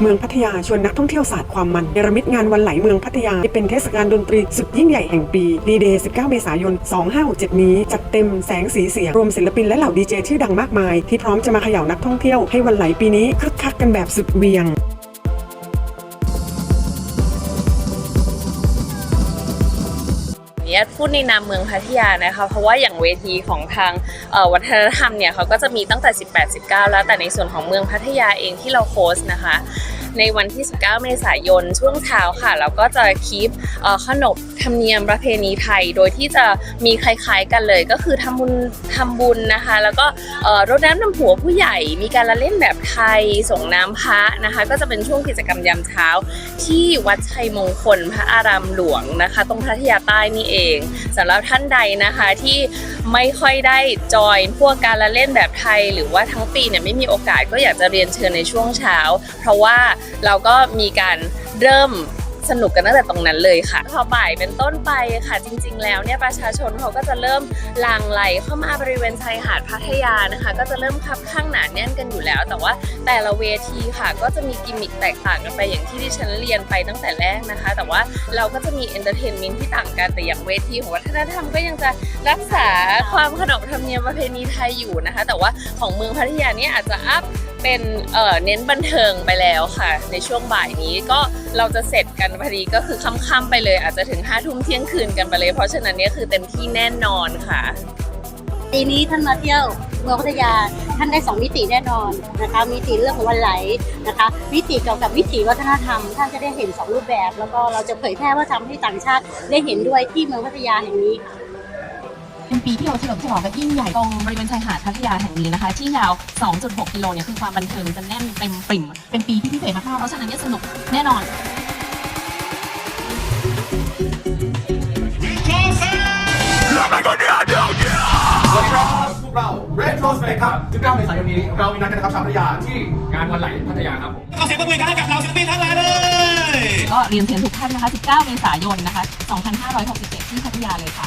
เมืองพัทยาชวนนักท่องเที่ยวศาสตร์ความมันเนรมิตงานวันไหลเมืองพัทยาที่เป็นเทศกาลดนตรีสุดยิ่งใหญ่แห่งปีดีเดย์19 เมษายน 2567 นี้ จัดเต็มแสงสีเสียง รวมศิลปินและเหล่าดีเจชื่อดังมากมาย ที่พร้อมจะมาเขย่านักท่องเที่ยวให้วันไหลปีนี้คึกคักกันแบบสุดเวียง เนี่ยพูดในนามเมืองพัทยานะคะ เพราะว่าอย่างเวทีของทางวัฒนธรรมเนี่ยเขาก็จะมีตั้งแต่ 18 19 แล้วแต่ในส่วนของเมืองพัทยาเองที่เราโพสต์นะคะ ในวันที่ 19 เมษายนช่วงเช้าค่ะ เราก็จะคีปขนบธรรมเนียมประเพณีไทย โดยที่จะมีคล้ายๆกันเลย ก็คือทำบุญทำบุญนะคะ แล้วก็รดน้ำดำหัวผู้ใหญ่ มีการละเล่นแบบไทยส่งน้ำพระนะคะ ก็จะเป็นช่วงกิจกรรมยามเช้า ที่วัดชัยมงคลพระอารามหลวงนะคะ ตรงพัทยาใต้นี่เองสำหรับท่านใดนะคะที่ไม่ค่อยได้จอยพวกการละเล่นแบบไทย หรือว่าทั้งปีเนี่ยไม่มีโอกาสก็อยากจะเรียนเชิญในช่วงเช้า เพราะว่าเราก็มีการเริ่มสนุกกันตั้งแต่ตรงนั้นเลยค่ะ พอบ่ายเป็นต้นไปค่ะ จริง ๆ แล้วเนี่ยประชาชนเขาก็จะเริ่มลังไหลเข้ามาบริเวณชายหาดพัทยานะคะ ก็จะเริ่มคับข้างหนาแน่นกันอยู่แล้ว แต่ว่าแต่ละเวทีค่ะ ก็จะมีกิมมิคแตกต่างกันไปอย่างที่ดิฉันเรียนไปตั้งแต่แรกนะคะ แต่ว่าเราก็จะมีเอนเตอร์เทนเมนต์ที่ต่างกันแต่อย่างเวทีของวัฒนธรรมก็ยังจะรักษาความขนบธรรมเนียมประเพณีไทยอยู่นะคะ แต่ว่าของเมืองพัทยาเนี่ยอาจจะอัพ เป็นเอ่อเน้นบันเทิงไปแล้วค่ะ ในช่วงบ่ายนี้ก็เราจะเสร็จกันพอดีก็คือค่ำๆไปเลย อาจจะถึง5้าทุ่มเที่ยงคืนกันไปเลย เพราะฉะนั้นเนี่ยคือเต็มที่แน่นอนค่ะ ปีนี้ท่านมาเที่ยวเมืองพัทยาท่านได้สองมิติแน่นอนนะคะมิติเรื่องของวันไหลนะคะมิติเกี่ยวกับวิถีวัฒนธรรม ท่านจะได้เห็นสองรูปแบบ แล้วก็เราจะเผยแพร่ว่าทำให้ต่างชาติได้เห็นด้วยที่เมืองพัทยาแห่งนี้ค่ะ เป็นปีที่เราเฉลิมฉลองกันยิ่งใหญ่ตรงบริเวณชายหาดพัทยาแห่งนี้นะคะ ที่ยาว 2.6 กิโลเนี่ยคือความบันเทิงจะแน่นเต็มปริ่ม เป็นปีที่พิเศษมากๆเพราะฉะนั้นเนี่ยสนุกแน่นอนสวัสดีครับพวกเรา Retro Space ครับ19เมษายนนี้เรามีนัดกันนะครับชาวพัทยาที่งานวันไหลพัทยาครับผมขอเสียงปรบมือกันให้กับเราศิลปินทั้งหลายเลยก็เรียนเชิญทุกท่านนะคะ 19 เมษายนนะคะ 2567 ที่พัทยาเลยค่ะ